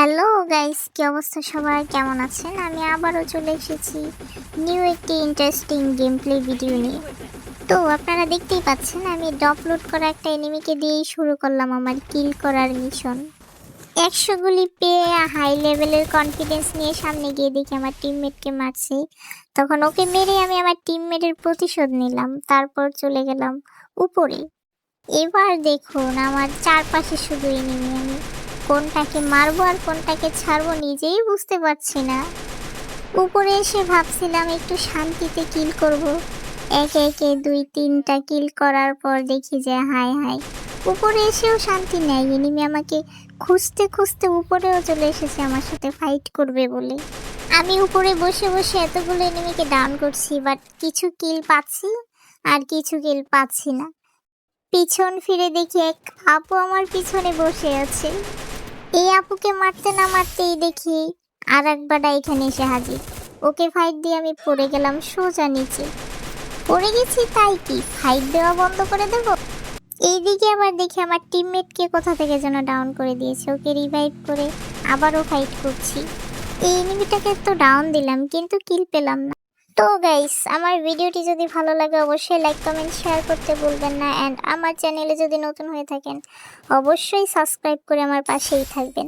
Hello guys, কি অবস্থা সবাই কেমন আছেন? আমি আবারও চলে এসেছি নিউ একটি ইন্টারেস্টিং গেম প্লে ভিডিও নিয়ে। তো আপনারা দেখতেই পাচ্ছেন, আমি ডপলোড করা একটা এনিমিকে দিয়েই শুরু করলাম আমার কিল করার মিশন একশো গুলি পেয়ে হাই লেভেলের কনফিডেন্স নিয়ে সামনে গিয়ে দেখি আমার টিমমেটকে মারছে। তখন ওকে মেরে আমি আমার টিমমেটের প্রতিশোধ নিলাম, তারপর চলে গেলাম উপরে। এবার দেখুন, আমার চারপাশে শুধু এনিমি আমি। কোনটাকে মারবো আর কোনটাকে ছাড়বো নিজেই বুঝতে পারছি না। উপরে এসে ভাবছিলাম একটু শান্তিতে কিল করব। একে একে দুই তিনটা কিল করার পর দেখি যে হাই হাই উপরে এসেও শান্তি নেই। এনিমি আমাকে খুঁজতে খুঁজতে উপরেও চলে এসেছে আমার সাথে ফাইট করবে বলে। আমি উপরে বসে বসে এতগুলো এনিমিকে ডাউন করছি বাট কিছু কিল পাচ্ছি আর কিছু কিল পাচ্ছি না। পিছন ফিরে দেখি এক আপু আমার পিছনে বসে আছে। এই আপুকে মারতে না মারতেই দেখি আর একবারটা এখানে এসে হাজির। ওকে ফাইট দিয়ে আমি পড়ে গেলাম সোজা নিচে। পড়ে গেছি তাই কি? ফাইট দেওয়া বন্ধ করে দেব? এইদিকে আবার দেখি আমার টিমমেটকে কোথা থেকে যেন ডাউন করে দিয়েছে। ওকে রিভাইভ করে আবারও ফাইট করছি। এই এনিমিটাকে তো ডাউন দিলাম, কিন্তু কিল পেলাম না। তো গাইস আমার ভিডিওটি যদি ভালো লাগে অবশ্যই লাইক কমেন্ট শেয়ার করতে ভুলবেন না অ্যান্ড আমার চ্যানেলে যদি নতুন হয়ে থাকেন, অবশ্যই সাবস্ক্রাইব করে আমার পাশেই থাকবেন।